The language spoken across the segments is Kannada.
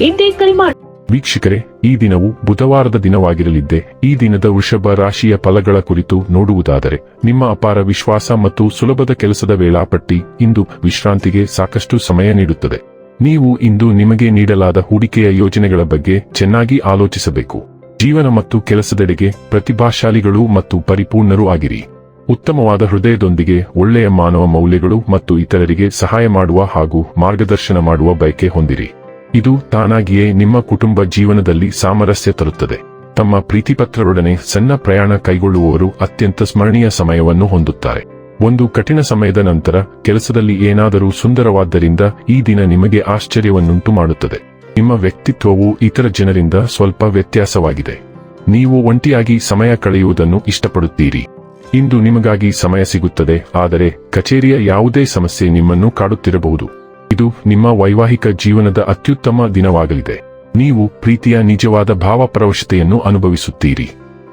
ಹಿಂದೆ ಕರೆ ಮಾಡಿ ವೀಕ್ಷಕರೇ, ಈ ದಿನವು ಬುಧವಾರದ ದಿನವಾಗಿರಲಿದ್ದೆ, ಈ ದಿನದ ವೃಷಭ ರಾಶಿಯ ಫಲಗಳ ಕುರಿತು ನೋಡುವುದಾದರೆ, ನಿಮ್ಮ ಅಪಾರ ವಿಶ್ವಾಸ ಮತ್ತು ಸುಲಭದ ಕೆಲಸದ ವೇಳಾಪಟ್ಟಿ ಇಂದು ವಿಶ್ರಾಂತಿಗೆ ಸಾಕಷ್ಟು ಸಮಯ ನೀಡುತ್ತದೆ. ನೀವು ಇಂದು ನಿಮಗೆ ನೀಡಲಾದ ಹೂಡಿಕೆಯ ಯೋಜನೆಗಳ ಬಗ್ಗೆ ಚೆನ್ನಾಗಿ ಆಲೋಚಿಸಬೇಕು. ಜೀವನ ಮತ್ತು ಕೆಲಸದೆಡೆಗೆ ಪ್ರತಿಭಾಶಾಲಿಗಳು ಮತ್ತು ಪರಿಪೂರ್ಣರು ಆಗಿರಿ. ಉತ್ತಮವಾದ ಹೃದಯದೊಂದಿಗೆ ಒಳ್ಳೆಯ ಮಾನವ ಮೌಲ್ಯಗಳು ಮತ್ತು ಇತರರಿಗೆ ಸಹಾಯ ಮಾಡುವ ಹಾಗೂ ಮಾರ್ಗದರ್ಶನ ಮಾಡುವ ಬಯಕೆ ಹೊಂದಿರಿ. ಇದು ತಾನಾಗಿಯೇ ನಿಮ್ಮ ಕುಟುಂಬ ಜೀವನದಲ್ಲಿ ಸಾಮರಸ್ಯ ತರುತ್ತದೆ. ತಮ್ಮ ಪ್ರೀತಿಪತ್ರರೊಡನೆ ಸಣ್ಣ ಪ್ರಯಾಣ ಕೈಗೊಳ್ಳುವವರು ಅತ್ಯಂತ ಸ್ಮರಣೀಯ ಸಮಯವನ್ನು ಹೊಂದುತ್ತಾರೆ. ಒಂದು ಕಠಿಣ ಸಮಯದ ನಂತರ ಕೆಲಸದಲ್ಲಿ ಏನಾದರೂ ಸುಂದರವಾದ್ದರಿಂದ ಈ ದಿನ ನಿಮಗೆ ಆಶ್ಚರ್ಯವನ್ನುಂಟು ಮಾಡುತ್ತದೆ. ನಿಮ್ಮ ವ್ಯಕ್ತಿತ್ವವು ಇತರ ಜನರಿಂದ ಸ್ವಲ್ಪ ವ್ಯತ್ಯಾಸವಾಗಿದೆ. ನೀವು ಒಂಟಿಯಾಗಿ ಸಮಯ ಕಳೆಯುವುದನ್ನು ಇಷ್ಟಪಡುತ್ತೀರಿ. ಇಂದು ನಿಮಗಾಗಿ ಸಮಯ ಸಿಗುತ್ತದೆ, ಆದರೆ ಕಚೇರಿಯ ಯಾವುದೇ ಸಮಸ್ಯೆ ನಿಮ್ಮನ್ನು ಕಾಡುತ್ತಿರಬಹುದು. ಇದು ನಿಮ್ಮ ವೈವಾಹಿಕ ಜೀವನದ ಅತ್ಯುತ್ತಮ ದಿನವಾಗಲಿದೆ. ನೀವು ಪ್ರೀತಿಯ ನಿಜವಾದ ಭಾವಪರವಶತೆಯನ್ನು ಅನುಭವಿಸುತ್ತೀರಿ.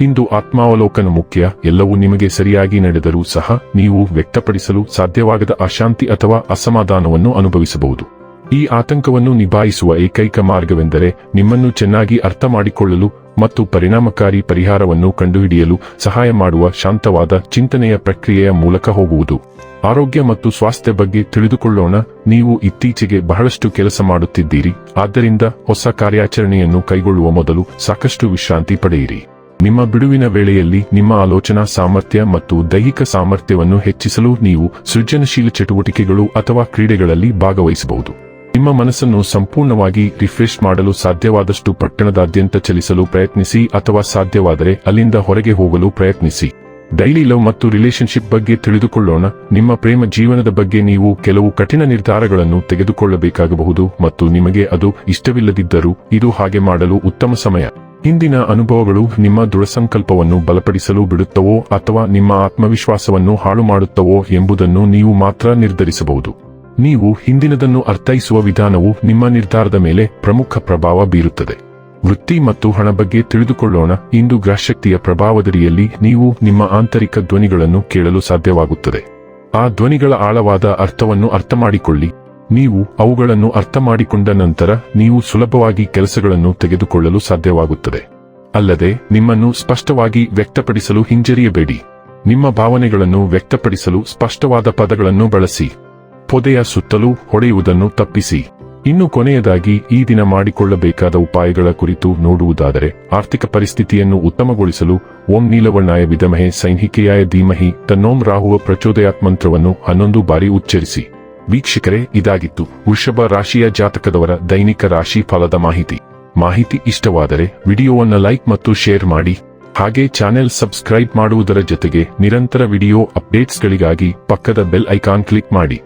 ಇಂದು ಆತ್ಮಾವಲೋಕನ ಮುಖ್ಯ, ಎಲ್ಲವೂ ನಿಮಗೆ ಸರಿಯಾಗಿ ನಡೆದರೂ ಸಹ ನೀವು ವ್ಯಕ್ತಪಡಿಸಲು ಸಾಧ್ಯವಾಗದ ಅಶಾಂತಿ ಅಥವಾ ಅಸಮಾಧಾನವನ್ನು ಅನುಭವಿಸಬಹುದು. ಈ ಆತಂಕವನ್ನು ನಿಭಾಯಿಸುವ ಏಕೈಕ ಮಾರ್ಗವೆಂದರೆ ನಿಮ್ಮನ್ನು ಚೆನ್ನಾಗಿ ಅರ್ಥ ಮಾಡಿಕೊಳ್ಳಲು ಮತ್ತು ಪರಿಣಾಮಕಾರಿ ಪರಿಹಾರವನ್ನು ಕಂಡುಹಿಡಿಯಲು ಸಹಾಯ ಮಾಡುವ ಶಾಂತವಾದ ಚಿಂತನೆಯ ಪ್ರಕ್ರಿಯೆಯ ಮೂಲಕ ಹೋಗುವುದು. ಆರೋಗ್ಯ ಮತ್ತು ಸ್ವಾಸ್ಥ್ಯ ಬಗ್ಗೆ ತಿಳಿದುಕೊಳ್ಳೋಣ. ನೀವು ಇತ್ತೀಚೆಗೆ ಬಹಳಷ್ಟು ಕೆಲಸ ಮಾಡುತ್ತಿದ್ದೀರಿ. ಆದ್ದರಿಂದ ಹೊಸ ಕಾರ್ಯಾಚರಣೆಯನ್ನು ಕೈಗೊಳ್ಳುವ ಮೊದಲು ಸಾಕಷ್ಟು ವಿಶ್ರಾಂತಿ ಪಡೆಯಿರಿ. ನಿಮ್ಮ ಬಿಡುವಿನ ವೇಳೆಯಲ್ಲಿ ನಿಮ್ಮ ಆಲೋಚನಾ ಸಾಮರ್ಥ್ಯ ಮತ್ತು ದೈಹಿಕ ಸಾಮರ್ಥ್ಯವನ್ನು ಹೆಚ್ಚಿಸಲು ನೀವು ಸೃಜನಶೀಲ ಚಟುವಟಿಕೆಗಳು ಅಥವಾ ಕ್ರೀಡೆಗಳಲ್ಲಿ ಭಾಗವಹಿಸಬಹುದು. ನಿಮ್ಮ ಮನಸ್ಸನ್ನು ಸಂಪೂರ್ಣವಾಗಿ ರಿಫ್ರೆಶ್ ಮಾಡಲು ಸಾಧ್ಯವಾದಷ್ಟು ಪಟ್ಟಣದಾದ್ಯಂತ ಚಲಿಸಲು ಪ್ರಯತ್ನಿಸಿ ಅಥವಾ ಸಾಧ್ಯವಾದರೆ ಅಲ್ಲಿಂದ ಹೊರಗೆ ಹೋಗಲು ಪ್ರಯತ್ನಿಸಿ. ಡೈಲಿ ಲವ್ ಮತ್ತು ರಿಲೇಶನ್ಶಿಪ್ ಬಗ್ಗೆ ತಿಳಿದುಕೊಳ್ಳೋಣ. ನಿಮ್ಮ ಪ್ರೇಮ ಜೀವನದ ಬಗ್ಗೆ ನೀವು ಕೆಲವು ಕಠಿಣ ನಿರ್ಧಾರಗಳನ್ನು ತೆಗೆದುಕೊಳ್ಳಬೇಕಾಗಬಹುದು ಮತ್ತು ನಿಮಗೆ ಅದು ಇಷ್ಟವಿಲ್ಲದಿದ್ದರೂ ಇದು ಹಾಗೆ ಮಾಡಲು ಉತ್ತಮ ಸಮಯ. ಹಿಂದಿನ ಅನುಭವಗಳು ನಿಮ್ಮ ದೃಢಸಂಕಲ್ಪವನ್ನು ಬಲಪಡಿಸಲು ಬಿಡುತ್ತವೋ ಅಥವಾ ನಿಮ್ಮ ಆತ್ಮವಿಶ್ವಾಸವನ್ನು ಹಾಳು ಮಾಡುತ್ತವೋ ಎಂಬುದನ್ನು ನೀವು ಮಾತ್ರ ನಿರ್ಧರಿಸಬಹುದು. ನೀವು ಹಿಂದಿನದನ್ನು ಅರ್ಥೈಸುವ ವಿಧಾನವು ನಿಮ್ಮ ನಿರ್ಧಾರದ ಮೇಲೆ ಪ್ರಮುಖ ಪ್ರಭಾವ ಬೀರುತ್ತದೆ. ವೃತ್ತಿ ಮತ್ತು ಹಣ ಬಗ್ಗೆ ತಿಳಿದುಕೊಳ್ಳೋಣ. ಇಂದು ಗ್ರಹಶಕ್ತಿಯ ಪ್ರಭಾವದಡಿಯಲ್ಲಿ ನೀವು ನಿಮ್ಮ ಆಂತರಿಕ ಧ್ವನಿಗಳನ್ನು ಕೇಳಲು ಸಾಧ್ಯವಾಗುತ್ತದೆ. ಆ ಧ್ವನಿಗಳ ಆಳವಾದ ಅರ್ಥವನ್ನು ಅರ್ಥಮಾಡಿಕೊಳ್ಳಿ. ನೀವು ಅವುಗಳನ್ನು ಅರ್ಥ ಮಾಡಿಕೊಂಡ ನಂತರ ನೀವು ಸುಲಭವಾಗಿ ಕೆಲಸಗಳನ್ನು ತೆಗೆದುಕೊಳ್ಳಲು ಸಾಧ್ಯವಾಗುತ್ತದೆ. ಅಲ್ಲದೆ, ನಿಮ್ಮನ್ನು ಸ್ಪಷ್ಟವಾಗಿ ವ್ಯಕ್ತಪಡಿಸಲು ಹಿಂಜರಿಯಬೇಡಿ. ನಿಮ್ಮ ಭಾವನೆಗಳನ್ನು ವ್ಯಕ್ತಪಡಿಸಲು ಸ್ಪಷ್ಟವಾದ ಪದಗಳನ್ನು ಬಳಸಿ. ಪೊದೆಯ ಸುತ್ತಲೂ ಹೊಡೆಯುವುದನ್ನು ತಪ್ಪಿಸಿ. ಇನ್ನು ಕೊನೆಯದಾಗಿ ಈ ದಿನ ಮಾಡಿಕೊಳ್ಳಬೇಕಾದ ಉಪಾಯಗಳ ಕುರಿತು ನೋಡುವುದಾದರೆ, ಆರ್ಥಿಕ ಪರಿಸ್ಥಿತಿಯನ್ನು ಉತ್ತಮಗೊಳಿಸಲು ಓಂ ನೀಲವಣ್ಣಾಯ ವಿಧಮಹೆ ಸೈನಿಕೆಯಾಯ ಧೀಮಹಿ ತನ್ನೋಂ ರಾಹುವ ಪ್ರಚೋದಯಾತ್ ಮಂತ್ರವನ್ನು ಹನ್ನೊಂದು ಬಾರಿ ಉಚ್ಚರಿಸಿ. ವೀಕ್ಷಕರೇ, ಇದಾಗಿತ್ತು ವೃಷಭ ರಾಶಿಯ ಜಾತಕದವರ ದೈನಿಕ ರಾಶಿ ಫಲದ ಮಾಹಿತಿ. ಮಾಹಿತಿ ಇಷ್ಟವಾದರೆ ವಿಡಿಯೋವನ್ನು ಲೈಕ್ ಮತ್ತು ಶೇರ್ ಮಾಡಿ. ಹಾಗೆ ಚಾನೆಲ್ ಸಬ್ಸ್ಕ್ರೈಬ್ ಮಾಡುವುದರ ಜೊತೆಗೆ ನಿರಂತರ ವಿಡಿಯೋ ಅಪ್ಡೇಟ್ಸ್ಗಳಿಗಾಗಿ ಪಕ್ಕದ ಬೆಲ್ ಐಕಾನ್ ಕ್ಲಿಕ್ ಮಾಡಿ.